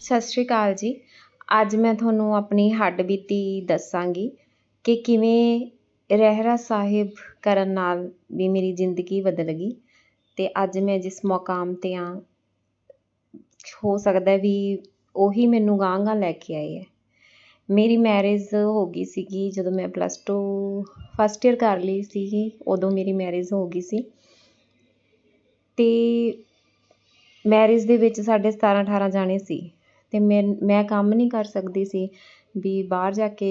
ਸਤਿ ਸ਼੍ਰੀ ਅਕਾਲ ਜੀ। ਅੱਜ ਮੈਂ ਤੁਹਾਨੂੰ ਆਪਣੀ ਹੱਡ ਬੀਤੀ ਦੱਸਾਂਗੀ ਕਿ ਕਿਵੇਂ ਰਹਿਰਾ ਸਾਹਿਬ ਕਰਨ ਨਾਲ ਵੀ ਮੇਰੀ ਜ਼ਿੰਦਗੀ ਬਦਲ ਗਈ ਅਤੇ ਅੱਜ ਮੈਂ ਜਿਸ ਮੁਕਾਮ 'ਤੇ ਹਾਂ, ਹੋ ਸਕਦਾ ਵੀ ਉਹੀ ਮੈਨੂੰ ਗਾਂਹ ਗਾਂਹ ਲੈ ਕੇ ਆਏ ਹੈ ਮੇਰੀ ਮੈਰਿਜ ਹੋ ਗਈ ਸੀਗੀ, ਜਦੋਂ ਮੈਂ ਪਲੱਸ ਟੂ ਫਸਟ ਈਅਰ ਕਰ ਲਈ ਸੀਗੀ, ਉਦੋਂ ਮੇਰੀ ਮੈਰਿਜ ਹੋ ਗਈ ਸੀ। ਅਤੇ ਮੈਰਿਜ ਦੇ ਵਿੱਚ ਸਾਡੇ ਸਤਾਰਾਂ ਅਠਾਰਾਂ ਜਾਣੇ ਸੀ। ਅਤੇ ਮੈਂ ਮੈਂ ਕੰਮ ਨਹੀਂ ਕਰ ਸਕਦੀ ਸੀ ਵੀ ਬਾਹਰ ਜਾ ਕੇ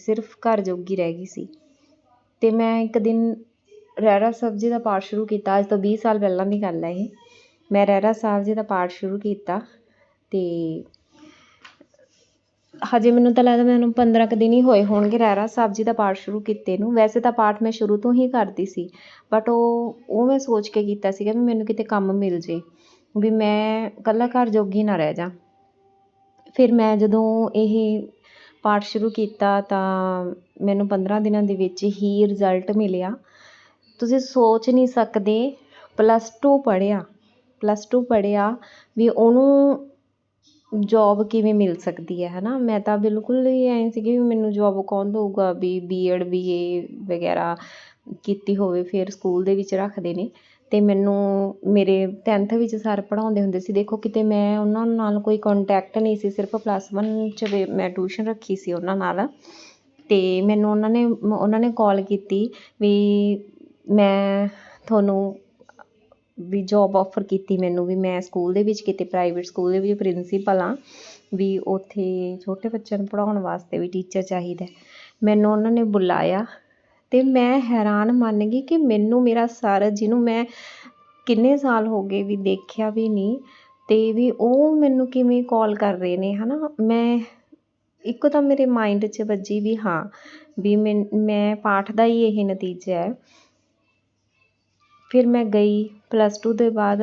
ਸਿਰਫ ਘਰ ਜੋਗੀ ਰਹਿ ਗਈ ਸੀ। ਅਤੇ ਮੈਂ ਇੱਕ ਦਿਨ ਰਹਿਰਾ ਸਾਹਿਬ ਜੀ ਦਾ ਪਾਠ ਸ਼ੁਰੂ ਕੀਤਾ। ਅੱਜ ਤੋਂ ਵੀਹ ਸਾਲ ਪਹਿਲਾਂ ਦੀ ਗੱਲ ਹੈ ਇਹ। ਮੈਂ ਰਹਿਰਾ ਸਾਹਿਬ ਜੀ ਦਾ ਪਾਠ ਸ਼ੁਰੂ ਕੀਤਾ ਅਤੇ ਹਜੇ ਮੈਨੂੰ ਤਾਂ ਲੱਗਦਾ ਮੈਨੂੰ ਪੰਦਰਾਂ ਕੁ ਦਿਨ ਹੀ ਹੋਏ ਹੋਣਗੇ ਰਹਿਰਾ ਸਾਹਿਬ ਜੀ ਦਾ ਪਾਠ ਸ਼ੁਰੂ ਕੀਤੇ ਨੂੰ। ਵੈਸੇ ਤਾਂ ਪਾਠ ਮੈਂ ਸ਼ੁਰੂ ਤੋਂ ਹੀ ਕਰਦੀ ਸੀ ਬਟ ਉਹ ਉਹ ਮੈਂ ਸੋਚ ਕੇ ਕੀਤਾ ਸੀਗਾ ਵੀ ਮੈਨੂੰ ਕਿਤੇ ਕੰਮ ਮਿਲ ਜੇ, ਵੀ ਮੈਂ ਇਕੱਲਾ ਘਰ ਜੋਗੀ ਨਾ ਰਹਿ ਜਾ। ਫਿਰ ਮੈਂ ਜਦੋਂ ਇਹ ਪਾਠ ਸ਼ੁਰੂ ਕੀਤਾ ਤਾਂ ਮੈਨੂੰ ਪੰਦਰਾਂ ਦਿਨਾਂ ਦੇ ਵਿੱਚ ਹੀ ਰਿਜ਼ਲਟ ਮਿਲਿਆ। ਤੁਸੀਂ ਸੋਚ ਨਹੀਂ ਸਕਦੇ ਪਲੱਸ ਟੂ ਪੜ੍ਹਿਆ ਪਲੱਸ ਟੂ ਪੜ੍ਹਿਆ ਵੀ ਉਹਨੂੰ ਜੋਬ ਕਿਵੇਂ ਮਿਲ ਸਕਦੀ ਹੈ ਹੈ ਨਾ ਮੈਂ ਤਾਂ ਬਿਲਕੁਲ ਹੀ ਐਂ ਸੀਗੀ ਵੀ ਮੈਨੂੰ ਜੋਬ ਕੌਣ ਦਊਗਾ ਵੀ ਬੀ ਐਡ ਬੀ ਏ ਵਗੈਰਾ ਕੀਤੀ ਹੋਵੇ, ਫਿਰ ਸਕੂਲ ਦੇ ਵਿੱਚ ਰੱਖਦੇ ਨੇ। ਅਤੇ ਮੈਨੂੰ ਮੇਰੇ ਟੈਂਥ ਵਿੱਚ ਸਰ ਪੜ੍ਹਾਉਂਦੇ ਹੁੰਦੇ ਸੀ, ਦੇਖੋ ਕਿਤੇ ਮੈਂ ਉਹਨਾਂ ਨਾਲ ਕੋਈ ਕੋਂਟੈਕਟ ਨਹੀਂ ਸੀ, ਸਿਰਫ ਪਲੱਸ ਵਨ 'ਚ ਵੀ ਮੈਂ ਟਿਊਸ਼ਨ ਰੱਖੀ ਸੀ ਉਹਨਾਂ ਨਾਲ। ਅਤੇ ਮੈਨੂੰ ਉਹਨਾਂ ਨੇ ਉਹਨਾਂ ਨੇ ਕਾਲ ਕੀਤੀ ਵੀ ਮੈਂ ਤੁਹਾਨੂੰ ਵੀ ਜੋਬ ਆਫਰ ਕੀਤੀ ਮੈਨੂੰ, ਵੀ ਮੈਂ ਸਕੂਲ ਦੇ ਵਿੱਚ ਕਿਤੇ ਪ੍ਰਾਈਵੇਟ ਸਕੂਲ ਦੇ ਵਿੱਚ ਪ੍ਰਿੰਸੀਪਲ ਹਾਂ, ਵੀ ਉੱਥੇ ਛੋਟੇ ਬੱਚਿਆਂ ਨੂੰ ਪੜ੍ਹਾਉਣ ਵਾਸਤੇ ਵੀ ਟੀਚਰ ਚਾਹੀਦਾ ਮੈਨੂੰ ਉਹਨਾਂ ਨੇ ਬੁਲਾਇਆ ਅਤੇ ਮੈਂ ਹੈਰਾਨ ਮੰਨ ਗਈ ਕਿ ਮੈਨੂੰ ਮੇਰਾ ਸਰ, ਜਿਹਨੂੰ ਮੈਂ ਕਿੰਨੇ ਸਾਲ ਹੋ ਗਏ ਵੀ ਦੇਖਿਆ ਵੀ ਨਹੀਂ ਅਤੇ ਵੀ ਉਹ ਮੈਨੂੰ ਕਿਵੇਂ ਕਾਲ ਕਰ ਰਹੇ ਨੇ ਹੈ ਨਾ ਮੈਂ ਇੱਕੋ ਤਾਂ ਮੇਰੇ ਮਾਇੰਡ 'ਚ ਵੱਜੀ ਵੀ ਹਾਂ, ਵੀ ਮੈਂ ਮੈਂ ਪਾਠ ਦਾ ਹੀ ਇਹ ਨਤੀਜਾ ਹੈ। ਫਿਰ ਮੈਂ ਗਈ ਪਲੱਸ ਟੂ ਦੇ ਬਾਅਦ,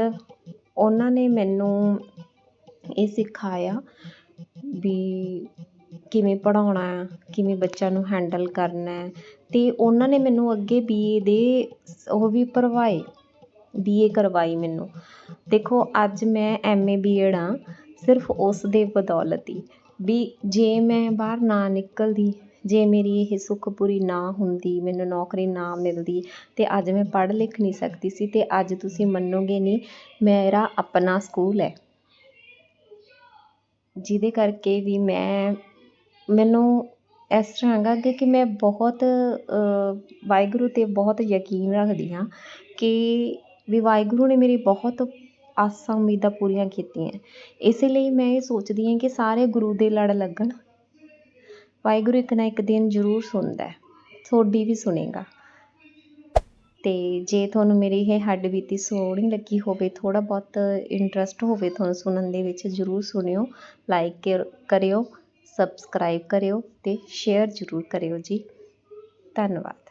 ਉਹਨਾਂ ਨੇ ਮੈਨੂੰ ਇਹ ਸਿਖਾਇਆ ਵੀ ਕਿਵੇਂ ਪੜ੍ਹਾਉਣਾ, ਕਿਵੇਂ ਬੱਚਿਆਂ ਨੂੰ ਹੈਂਡਲ ਕਰਨਾ ਅਤੇ ਉਹਨਾਂ ਨੇ ਮੈਨੂੰ ਅੱਗੇ ਬੀ ਏ ਦੇ ਉਹ ਵੀ ਭਰਵਾਏ ਬੀ ਏ ਕਰਵਾਈ ਮੈਨੂੰ। ਦੇਖੋ, ਅੱਜ ਮੈਂ ਐਮ ਏ ਬੀ ਐਡ ਹਾਂ ਸਿਰਫ ਉਸ ਦੇ ਬਦੌਲਤ ਹੀ ਵੀ ਜੇ ਮੈਂ ਬਾਹਰ ਨਾ ਨਿਕਲਦੀ, ਜੇ ਮੇਰੀ ਇਹ ਸੁੱਖ ਪੂਰੀ ਨਾ ਹੁੰਦੀ, ਮੈਨੂੰ ਨੌਕਰੀ ਨਾ ਮਿਲਦੀ ਅਤੇ ਅੱਜ ਮੈਂ ਪੜ੍ਹ ਲਿਖ ਨਹੀਂ ਸਕਦੀ ਸੀ ਅਤੇ ਅੱਜ ਤੁਸੀਂ ਮੰਨੋਗੇ ਨਹੀਂ, ਮੇਰਾ ਆਪਣਾ ਸਕੂਲ ਹੈ। ਜਿਹਦੇ ਕਰਕੇ ਵੀ ਮੈਂ, ਮੈਨੂੰ ਇਸ ਤਰ੍ਹਾਂ ਹੈਗਾ ਕਿ ਕਿ ਮੈਂ ਬਹੁਤ ਵਾਹਿਗੁਰੂ 'ਤੇ ਬਹੁਤ ਯਕੀਨ ਰੱਖਦੀ ਹਾਂ ਕਿ ਵੀ ਵਾਹਿਗੁਰੂ ਨੇ ਮੇਰੀ ਬਹੁਤ ਆਸਾਂ ਉਮੀਦਾਂ ਪੂਰੀਆਂ ਕੀਤੀਆਂ। ਇਸ ਲਈ ਮੈਂ ਇਹ ਸੋਚਦੀ ਹਾਂ ਕਿ ਸਾਰੇ ਗੁਰੂ ਦੇ ਲੜ ਲੱਗਣ। ਵਾਹਿਗੁਰੂ ਇੱਕ ਨਾ ਇੱਕ ਦਿਨ ਜ਼ਰੂਰ ਸੁਣਦਾ ਤੁਹਾਡੀ ਵੀ ਸੁਣੇਗਾ। ਅਤੇ ਜੇ ਤੁਹਾਨੂੰ ਮੇਰੀ ਇਹ ਹੱਡ ਬੀਤੀ ਸੋਹਣੀ ਲੱਗੀ ਹੋਵੇ, ਥੋੜ੍ਹਾ ਬਹੁਤ ਇੰਟਰਸਟ ਹੋਵੇ ਤੁਹਾਨੂੰ ਸੁਣਨ ਦੇ ਵਿੱਚ, ਜ਼ਰੂਰ ਸੁਣਿਓ ਲਾਈਕ ਕਰਿਓ। ਸਬਸਕ੍ਰਾਈਬ ਕਰਿਓ ਅਤੇ ਸ਼ੇਅਰ ਜ਼ਰੂਰ ਕਰਿਓ ਜੀ। ਧੰਨਵਾਦ।